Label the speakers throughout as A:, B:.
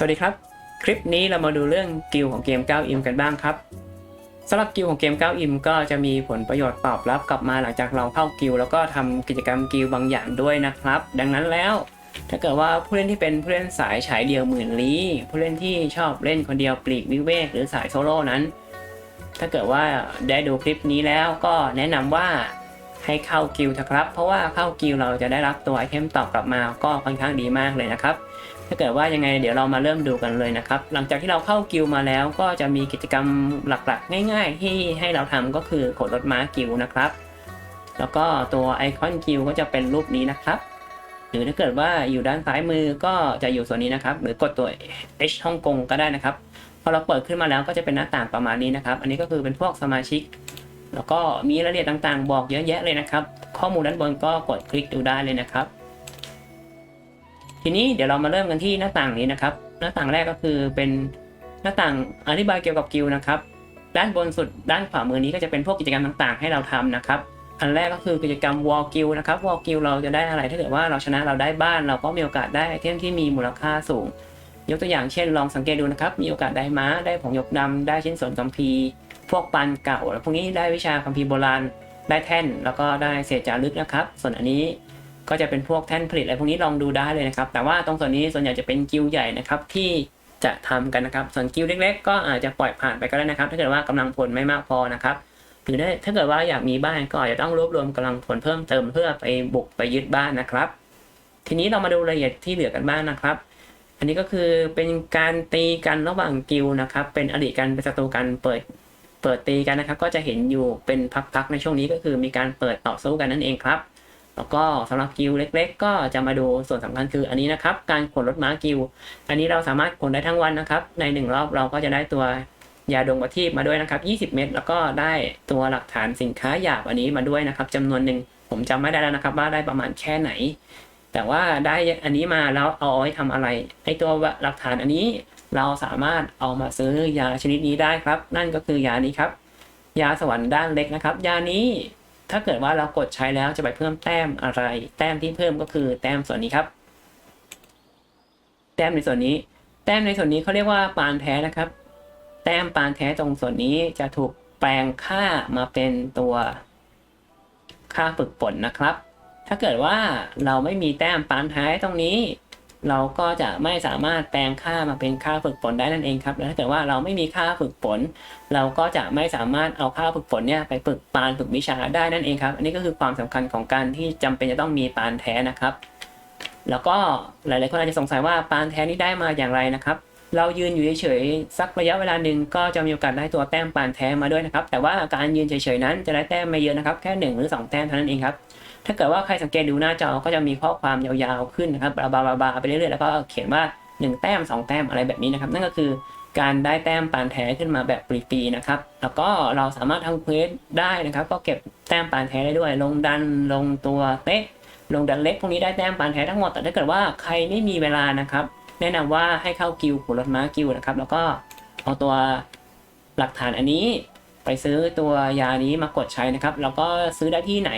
A: สวัสดีครับ คลิปนี้เรามาดูเรื่องกิลของเกม 9 อิมกันบ้างครับสำหรับกิลของเกม 9 อิมก็จะมีผลประโยชน์ตอบรับกลับมาหลังจากเราเข้ากิลแล้วก็ทำกิจกรรมกิลบางอย่างด้วยนะครับ ดังนั้นแล้ว ถ้าเกิดว่าผู้เล่นที่เป็นผู้เล่นสายฉายเดียวหมื่นลี้ผู้เล่นที่ชอบเล่นคนเดียวปลีกวิเวกหรือสายโซโล่นั้น ถ้าเกิดว่าได้ดูคลิปนี้แล้วก็แนะนำว่าให้เข้ากิลเถอะครับ เพราะว่าเข้ากิลเราจะได้รับตัวไอเทมตอบกลับมาก็ค่อนข้างดีมากเลยนะครับ ถ้าเกิดว่ายังไงเดี๋ยวเรามาเริ่มดูกันเลยนะครับ หลังจากที่เราเข้ากิลมาแล้วก็จะมีกิจกรรมหลักๆ ง่ายๆ ที่ให้เราทำก็คือกดรถม้ากิลนะครับ แล้วก็ตัวไอคอนกิลก็จะเป็นรูปนี้นะครับหรือถ้าเกิดว่าอยู่ด้านซ้ายมือก็จะอยู่ส่วนนี้นะครับ หรือกดตัว H ฮ่องกงก็ได้นะครับพอเราเปิดขึ้นมาแล้วก็จะเป็นหน้าต่างประมาณนี้นะครับ อันนี้ก็คือเป็นพวกสมาชิก แล้วก็มีรายละเอียดต่างๆ บอกเยอะแยะเลยนะครับ ข้อมูลด้านบนก็กดคลิกดูได้เลยนะครับ ทีนี้เดี๋ยวเรามาเริ่มกันที่หน้าต่างนี้นะครับ หน้าต่างแรกก็คือเป็นหน้าต่างอธิบายเกี่ยวกับกิลด์นะครับด้านบนสุดด้านขวามือนี้ก็จะเป็นพวกกิจกรรมต่างๆ ให้เราทำนะครับ อันแรกก็คือกิจกรรมวอลกิลนะครับวอลกิลเราจะได้อะไรถ้าเกิดว่าเราชนะเราได้บ้าน เราก็มีโอกาสได้ไอเทมที่มีมูลค่าสูง ยกตัวอย่างเช่นลองสังเกตดูนะครับ มีโอกาสได้ม้าได้ผงหยกดำได้ชิ้นส่วนคัมภีร์พวกปันเก่าแล้วพวกนี้ได้วิชาคัมภีร์โบราณ ได้แท่น แล้วก็ได้เศษจารึกนะครับ ส่วนอันนี้ ก็จะเป็นพวกแท่นผลิตอะไรพวกนี้ลองดูได้เลยนะครับ แต่ว่าตรงส่วนนี้ส่วนใหญ่จะเป็นกิลด์ใหญ่นะครับที่จะทำกันนะครับ ส่วนกิลด์เล็ก ๆ ก็อาจจะปล่อยผ่านไปก็ได้นะครับ ถ้าเกิดว่ากำลังพลไม่มากพอนะครับหรือถ้าเกิดว่าอยากมีบ้านก็อาจจะต้องรวบรวมกำลังพลเพิ่มเติมเพื่อไปบุกไปยึดบ้านนะครับ ทีนี้เรามาดูรายละเอียดที่เหลือกันบ้างนะครับ อันนี้ก็คือเป็นการตีกันระหว่างกิลด์นะครับ เป็นอดีตกันเป็นศัตรูกันเปิดเปิดตีกันนะครับ ก็จะเห็นอยู่เป็นพักๆในช่วงนี้ก็คือมีการเปิดต่อสู้กันนั่นเองครับ แล้วก็สำหรับกิลเล็ก ๆ ก็จะมาดูส่วนสำคัญคืออันนี้นะครับ การขนรถม้ากิลอันนี้เราสามารถขนได้ทั้งวันนะครับ ในหนึ่งรอบเราก็จะได้ตัวยาดงประทีปมาด้วยนะครับ 20 เม็ดแล้วก็ได้ตัวหลักฐานสินค้าหยาบอันนี้มาด้วยนะครับจำนวนหนึ่งผมจำไม่ได้แล้วนะครับ ว่าได้ประมาณแค่ไหน แต่ว่าได้อันนี้มาแล้วเอาไว้ทำอะไรไอตัวหลักฐานอันนี้เราสามารถเอามาซื้อยาชนิดนี้ได้ครับ นั่นก็คือยานี้ครับ ยาสวรรค์ด้านเล็กนะครับ ยานี้ ถ้าเกิดว่าเรากดใช้แล้วจะไปเพิ่มแต้มอะไร แต้มที่เพิ่มก็คือแต้มส่วนนี้ครับ แต้มในส่วนนี้ แต้มในส่วนนี้เขาเรียกว่าปานแท้นะครับ แต้มปานแท้ตรงส่วนนี้จะถูกแปลงค่ามาเป็นตัวค่าฝึกฝนนะครับ ถ้าเกิดว่าเราไม่มีแต้มปานแท้ตรงนี้ เราก็จะไม่สามารถแปลงค่ามาเป็นค่าฝึกฝนได้นั่นเองครับแล้วถ้าเกิดว่าเราไม่มีค่าฝึกฝนเราก็จะไม่สามารถเอาค่าฝึกฝนเนี่ยไปฝึกปานฝึกวิชาได้นั่นเองครับ อันนี้ก็คือความสำคัญของการที่จำเป็นจะต้องมีปานแท้นะครับ แล้วก็หลายๆคนอาจจะสงสัยว่าปานแท้นี่ได้มาอย่างไรนะครับเรายืนอยู่เฉยๆสักระยะเวลาหนึ่งก็จะมีโอกาสได้ตัวแต้มปานแท้มาด้วยนะครับ แต่ว่าการยืนเฉยๆนั้นจะได้แต้มไม่เยอะนะครับ แค่หนึ่งหรือสองแต้มเท่านั้นเองครับ ถ้าเกิดว่าใครสังเกตดูหน้าจอก็จะมีข้อความยาวๆขึ้นนะครับบาบาบาไปเรื่อยๆแล้วก็เขียนว่า 1 แต้ม 2 แต้มอะไรแบบนี้นะครับ นั่นก็คือการได้แต้มปานแท้ขึ้นมาแบบฟรีๆนะครับ แล้วก็เราสามารถทำเควสได้นะครับ ก็เก็บแต้มปานแท้ได้ด้วย ลงดันลงตัวเตะลงดันเล็กพวกนี้ได้แต้มปานแท้ทั้งหมด แต่ถ้าเกิดว่าใครไม่มีเวลานะครับ แนะนำว่าให้เข้ากิลด์ขุนรถม้ากิลนะครับ แล้วก็เอาตัวหลักฐานอันนี้ ไปซื้อตัวยานี้มากดใช้นะครับ แล้วก็ซื้อได้ที่ไหน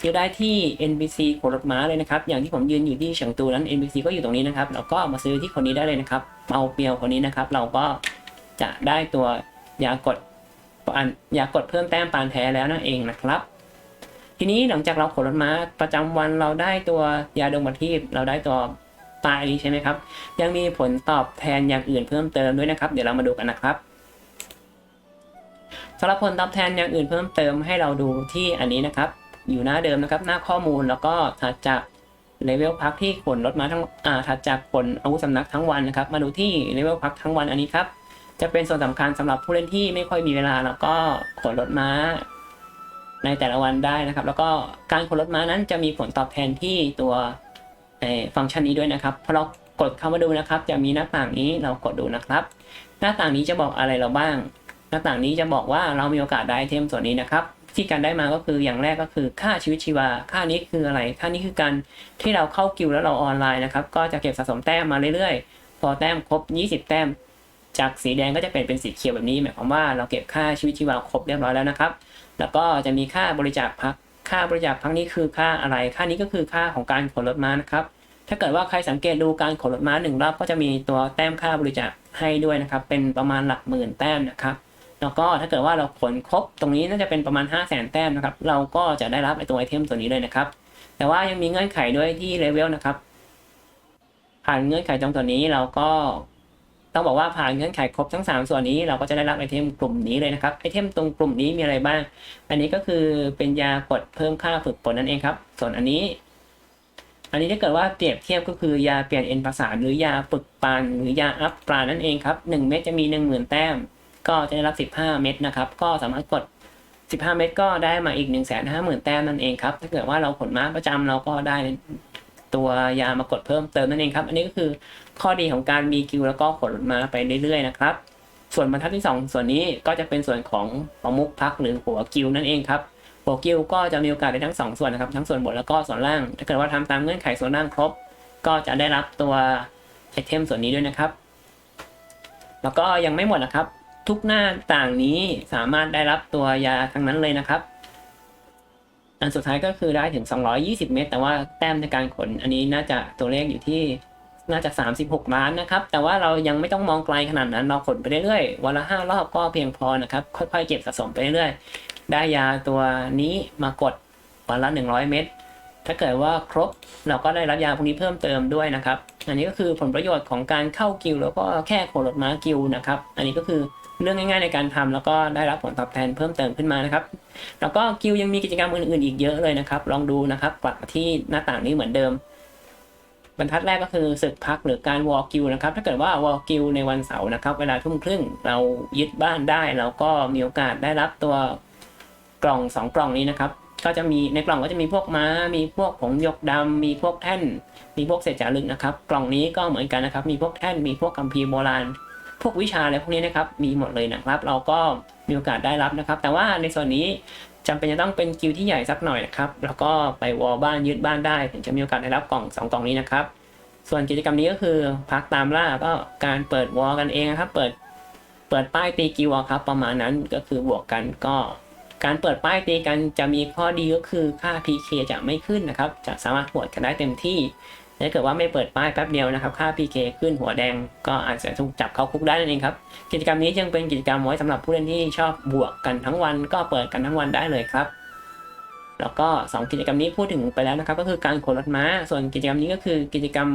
A: ซื้อได้ที่ NPC ขนรถม้าเลยนะครับ อย่างที่ผมยืนอยู่ที่เฉิงตูนั้น NPC ก็อยู่ตรงนี้นะครับ แล้วก็มาซื้อที่คนนี้ได้เลยนะครับเมาเปียวคนนี้นะครับ เราก็จะได้ตัวยากดอันยากดเพิ่มแต้มปานแท้แล้วนั่นเองนะครับ ทีนี้หลังจากเราขนรถม้าประจำวันเราได้ตัวยาดงบัทีปเราได้ตัวปลายใช่ไหมครับ ยังมีผลตอบแทนอย่างอื่นเพิ่มเติมด้วยนะครับ เดี๋ยวเรามาดูกันนะครับ สำหรับผลตอบแทนอย่างอื่นเพิ่มเติมให้เราดูที่อันนี้นะครับ อยู่หน้าเดิมนะครับ หน้าข้อมูลแล้วก็ถัดจากเลเวลพักที่ขนรถมาทั้งอ่าถัดจากขนอาวุธสำนักทั้งวันนะครับ มาดูที่เลเวลพักทั้งวันอันนี้ครับจะเป็นส่วนสำคัญสำหรับผู้เล่นที่ไม่ค่อยมีเวลาแล้วก็ขนรถม้า ในแต่ละวันได้นะครับ แล้วก็การขนรถม้านั้นจะมีผลตอบแทนที่ตัวฟังก์ชันนี้ด้วยนะครับพอเรากดเข้ามาดูนะครับ จะมีหน้าต่างนี้เรากดดูนะครับ หน้าต่างนี้จะบอกอะไรเราบ้าง หน้าต่างนี้จะบอกว่าเรามีโอกาสได้ไอเทมส่วนนี้นะครับ ที่การได้มาก็คืออย่างแรกก็คือค่าชีวิตชีวา ค่านี้คืออะไร ค่านี้คือการที่เราเข้ากิลแล้วเราออนไลน์นะครับ ก็จะเก็บสะสมแต้มมาเรื่อยๆ พอแต้มครบ 20 แต้ม จากสีแดงก็จะเปลี่ยนเป็นสีเขียวแบบนี้หมายความว่าเราเก็บค่าชีวิตชีวาครบเรียบร้อยแล้วนะครับ แล้วก็จะมีค่าบริจาคพัก ค่าบริจาคพักนี้คือค่าอะไร ค่านี้ก็คือค่าของการขนรถม้านะครับถ้าเกิดว่าใครสังเกตดูการขนรถม้าหนึ่งรอบก็จะมีตัวแต้มค่าบริจาคให้ด้วยนะครับ เป็นประมาณหลักหมื่นแต้มนะครับ แล้วก็ถ้าเกิดว่าเราขนครบตรงนี้น่าจะเป็นประมาณ 5 0 0 0 0 0แต้มนะครับ เราก็จะได้รับไอตัวไอเทมตัวนี้เลยนะครับ แต่ว่ายังมีเงื่อนไขด้วยที่เลเวลนะครับ ผ่านเงื่อนไขตรงตัวนี้เราก็ต้องบอกว่าผ่านเงื่อนไขครบทั้ง 3 ส่วนนี้เราก็จะได้รับไอเทมกลุ่มนี้เลยนะครับไอเทมตรงกลุ่มนี้มีอะไรบ้าง อันนี้ก็คือเป็นยากดเพิ่มค่าฝึกฝนนั่นเองครับ ส่วนอันนี้ อันนี้ถ้าเกิดว่าเปรียบเทียบก็คือยาเปลี่ยนเอ็นประสาทหรือยาฝึกปานหรือยาอัพปรานั่นเองครับ1เม็ดจะมี 10,000 แต้ม ก็จะได้รับ 15 เม็ดนะครับ ก็สามารถกด 15 เม็ดก็ได้มาอีก 1 5 0 0 0 0 แต้มนั่นเองครับ ถ้าเกิดว่าเราขนม้าประจำเราก็ได้ตัวยามากดเพิ่มเติมนั่นเองครับ อันนี้ก็คือข้อดีของการมีกิลแล้วก็ขนม้าไปเรื่อยๆนะครับ ส่วนบรรทัดที่ 2 ส่วนนี้ก็จะเป็นส่วนของประมุขพักหรือหัวกิลนั่นเองครับหัวกิลก็จะมีโอกาสได้ทั้ง 2 ส่วนนะครับ ทั้งส่วนบนแล้วก็ส่วนล่าง ถ้าเกิดว่าทำตามเงื่อนไขส่วนล่างครบ ก็จะได้รับตัวไอเทมส่วนนี้ด้วยนะครับ แล้วก็ยังไม่หมดนะครับ ทุกหน้าต่างนี้สามารถได้รับตัวยาทั้งนั้นเลยนะครับ อันสุดท้ายก็คือได้ถึง 220 เมตร แต่ว่าแต้มในการขนอันนี้น่าจะตัวเลขอยู่ที่น่าจะ 36 ล้านนะครับ แต่ว่าเรายังไม่ต้องมองไกลขนาดนั้น เราขนไปเรื่อยๆ วันละ 5 รอบก็เพียงพอนะครับ ค่อยๆ เก็บสะสมไปเรื่อยๆ ได้ยาตัวนี้มากดวันละ 100 เม็ด ถ้าเกิดว่าครบเราก็ได้รับยาพวกนี้เพิ่มเติมด้วยนะครับ อันนี้ก็คือผลประโยชน์ของการเข้ากิลแล้วก็แค่โครถม้ากิลนะครับ อันนี้ก็คือ เรื่องง่ายๆในการทำแล้วก็ได้รับผลตอบแทนเพิ่มเติมขึ้นมานะครับ แล้วก็กิลด์ยังมีกิจกรรมอื่นๆอีกเยอะเลยนะครับ ลองดูนะครับกลับมาที่หน้าต่างนี้เหมือนเดิม บรรทัดแรกก็คือศึกพักหรือการวอลกิลนะครับ ถ้าเกิดว่าวอลกิลในวันเสาร์นะครับ เวลาทุ่มครึ่งเรายึดบ้านได้เราก็มีโอกาสได้รับตัวกล่องสองกล่องนี้นะครับก็จะมีในกล่องก็จะมีพวกม้า มีพวกผงยกดำมีพวกแท่น มีพวกเศษจารึกนะครับ กล่องนี้ก็เหมือนกันนะครับ มีพวกแท่น มีพวกคัมภีร์โบราณ พวกวิชาอะไรพวกนี้นะครับมีหมดเลยนะครับ เราก็มีโอกาสได้รับนะครับ แต่ว่าในส่วนนี้จำเป็นจะต้องเป็นกิลด์ที่ใหญ่สักหน่อยนะครับ แล้วก็ไปวอลบ้านยึดบ้านได้ถึงจะมีโอกาสได้รับกล่องสองกล่องนี้นะครับ ส่วนกิจกรรมนี้ก็คือพักตามล่าก็การเปิดวอลกันเองนะครับ เปิดเปิดป้ายตีกิลด์ครับ ประมาณนั้นก็คือบวกกันก็ การเปิดป้ายตีกันจะมีข้อดีก็คือค่า PK จะไม่ขึ้นนะครับ จะสามารถหวดกันได้เต็มที่ ถ้าเกิดว่าไม่เปิดป้ายแป๊บเดียวนะครับ ค่า PK ขึ้นหัวแดงก็อาจจะถูกจับเข้าคุกได้นั่นเองครับ กิจกรรมนี้ยังเป็นกิจกรรมไว้สำหรับผู้เล่นที่ชอบบวกกันทั้งวัน ก็เปิดกันทั้งวันได้เลยครับแล้วก็ 2 กิจกรรมนี้พูดถึงไปแล้วนะครับ ก็คือการขนรถม้า ส่วนกิจกรรมนี้ก็คือกิจกรรม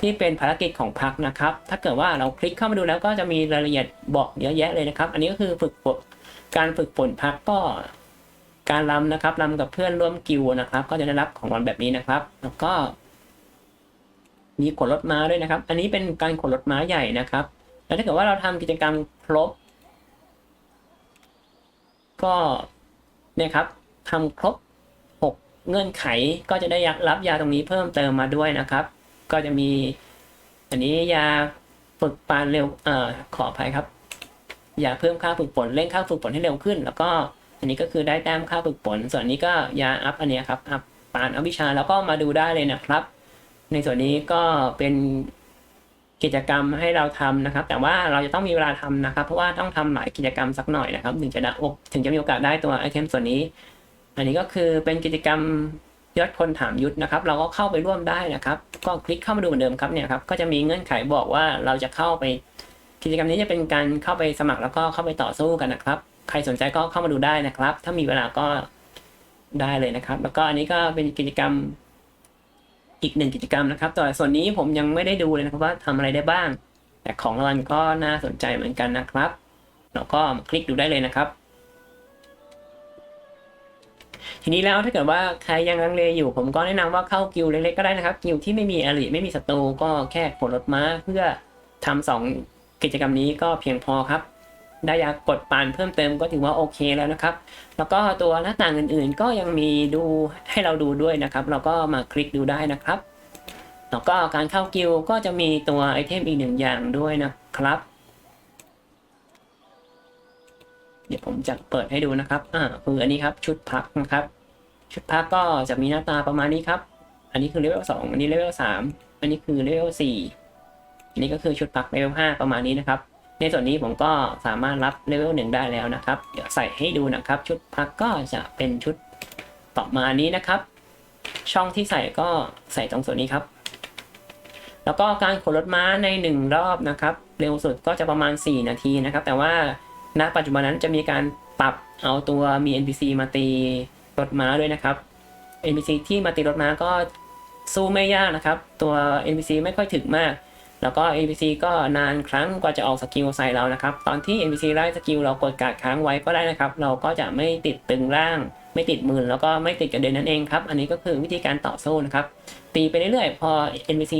A: ที่เป็นภารกิจของพักนะครับ ถ้าเกิดว่าเราคลิกเข้ามาดูแล้วก็จะมีรายละเอียดบอกเยอะแยะเลยนะครับ อันนี้ก็คือฝึกฝนการฝึกฝนพักก็การรำนะครับรำกับเพื่อนร่วมกิวนะครับ ก็จะได้รับของรางวัลแบบนี้นะครับ แล้วก็ มีขนรถม้าด้วยนะครับ อันนี้เป็นการขนรถม้าใหญ่นะครับ แล้วถ้าเกิดว่าเราทำกิจกรรมครบ ก็เนี่ยครับทำครบ 6 เงื่อนไขก็จะได้รับยาตรงนี้เพิ่มเติมมาด้วยนะครับ ก็จะมี อันนี้ยาฝึกปานเร็วเอ่อขออภัยครับยาเพิ่มค่าฝึกฝนเร่งค่าฝึกฝนให้เร็วขึ้น แล้วก็อันนี้ก็คือได้แต้มค่าฝึกฝนส่วนนี้ก็ยาอัพอันนี้ครับอัพปานอัพวิชาแล้วก็มาดูได้เลยนะครับ ในส่วนนี้ก็เป็นกิจกรรมให้เราทำนะครับ แต่ว่าเราจะต้องมีเวลาทำนะครับ เพราะว่าต้องทำหลายกิจกรรมสักหน่อยนะครับ ถึงจะได้ถึงจะมีโอกาสได้ตัวไอเทมส่วนนี้ อันนี้ก็คือเป็นกิจกรรมยอดคนถามยุทธนะครับ เราก็เข้าไปร่วมได้นะครับ ก็คลิกเข้ามาดูเหมือนเดิมครับเนี่ยครับ ก็จะมีเงื่อนไขบอกว่าเราจะเข้าไปกิจกรรมนี้จะเป็นการเข้าไปสมัครแล้วก็เข้าไปต่อสู้กันนะครับ ใครสนใจก็เข้ามาดูได้นะครับ ถ้ามีเวลาก็ได้เลยนะครับ แล้วก็อันนี้ก็เป็นกิจกรรม อีกหนึ่งกิจกรรมนะครับแต่ส่วนนี้ผมยังไม่ได้ดูเลยนะครับว่าทำอะไรได้บ้าง แต่ของรางวัลก็น่าสนใจเหมือนกันนะครับ เราก็คลิกดูได้เลยนะครับ ทีนี้แล้วถ้าเกิดว่าใครยังลังเลอยู่ ผมก็แนะนำว่าเข้ากิลเล็กๆก็ได้นะครับกิลที่ไม่มีอริไม่มีศัตรูก็แค่ขนรถม้าเพื่อทำสองกิจกรรมนี้ก็เพียงพอครับ ได้ยากดปานเพิ่มเติมก็ถือว่าโอเคแล้วนะครับ แล้วก็ตัวหน้าต่างอื่นๆ ก็ยังมีดูให้เราดูด้วยนะครับ เราก็มาคลิกดูได้นะครับ แล้วก็การเข้ากิลก็จะมีตัวไอเทมอีกหนึ่งอย่างด้วยนะครับ เดี๋ยวผมจะเปิดให้ดูนะครับ อ่าคืออันนี้ครับชุดพักนะครับ ชุดพักก็จะมีหน้าตาประมาณนี้ครับ อันนี้คือเลเวลสองอันนี้เลเวลสามอันนี้คือเลเวลสี่อันนี้ก็คือชุดพักเลเวลห้าประมาณนี้นะครับ ในส่วนนี้ผมก็สามารถรับเลเวลหนึ่งได้แล้วนะครับ เดี๋ยวใส่ให้ดูนะครับ ชุดพักก็จะเป็นชุดประมานี้นะครับ ช่องที่ใส่ก็ใส่ตรงส่วนนี้ครับ แล้วก็การขนรถม้าใน 1 รอบนะครับ เร็วสุดก็จะประมาณ 4 นาทีนะครับ แต่ว่าณปัจจุบันนั้นจะมีการปรับเอาตัวมี NPC มาตีรถม้าด้วยนะครับ NPC ที่มาตีรถม้าก็สู้ไม่ยากนะครับ ตัว NPC ไม่ค่อยถึกมาก แล้วก็ NPC ก็นานครั้งกว่าจะออกสกิลใส่เรานะครับ ตอนที่ NPC ไล่สกิลเรากดกาดค้างไว้ก็ได้นะครับ เราก็จะไม่ติดตึงร่าง ไม่ติดมือแล้วก็ไม่ติดกระเด็นนั่นเองครับ อันนี้ก็คือวิธีการต่อสู้นะครับ ตีไปเรื่อยๆ พอ NPC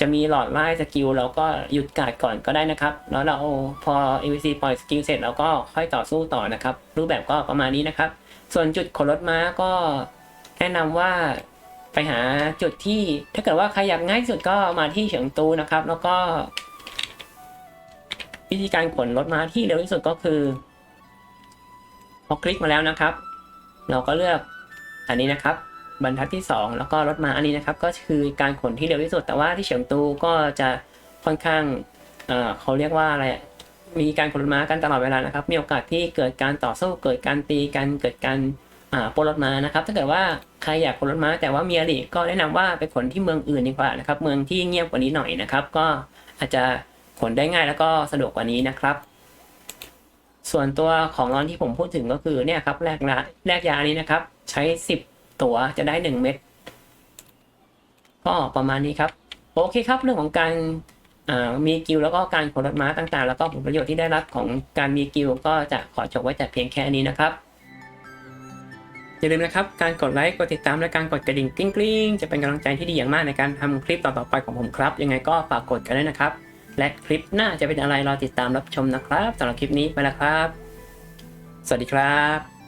A: จะมีหลอดไล่สกิลเราก็หยุดกาดก่อนก็ได้นะครับ แล้วเราพอ NPC ปล่อยสกิลเสร็จเราก็ค่อยต่อสู้ต่อนะครับ รูปแบบก็ประมาณนี้นะครับ ส่วนจุดขนรถม้าก็แนะนำว่า ไปหาจุดที่ถ้าเกิดว่าใครอยากง่ายสุดก็มาที่เฉียงตูนะครับ แล้วก็ วิธีการขนรถมาที่เร็วที่สุดก็คือพอคลิกมาแล้วนะครับ เราก็เลือกอันนี้นะครับ บรรทัดที่ 2 แล้วก็รถมาอันนี้นะครับ ก็คือการขนที่เร็วที่สุด แต่ว่าที่เฉียงตูก็จะค่อนข้างเเขาเรียกว่าอะไรมีการขนรถม้ากันตลอดเวลานะครับ มีโอกาสที่เกิดการต่อสู้เกิดการตีกันเกิดการปล้นรถม้านะครับ ถ้าเกิดว่า ใครอยากขนรถม้าแต่ว่ามีอริก็แนะนำว่าไปขนที่เมืองอื่นดีกว่านะครับ เมืองที่เงียบกว่านี้หน่อยนะครับ ก็อาจจะขนได้ง่ายแล้วก็สะดวกกว่านี้นะครับ ส่วนตัวของร้อนที่ผมพูดถึงก็คือเนี่ยครับแลกละแลกยานี้นะครับ ใช้ 10 ตัวจะได้ 1 เม็ดก็ประมาณนี้ครับโอเคครับเรื่องของการมีกิลแล้วก็การขนรถม้าต่างๆ แล้วก็ผลประโยชน์ที่ได้รับของการมีกิลก็จะขอจบไว้แต่เพียงแค่นี้นะครับ อย่าลืมนะครับ การกดไลค์ กดติดตาม และการกดกระดิ่งกริ๊งกริ๊งจะเป็นกำลังใจที่ดีอย่างมากในการทำคลิปต่อๆไปของผมครับ ยังไงก็ฝากกดกันด้วยนะครับ และคลิปหน้าจะเป็นอะไรรอติดตามรับชมนะครับสำหรับคลิปนี้ไปแล้วครับ สวัสดีครับ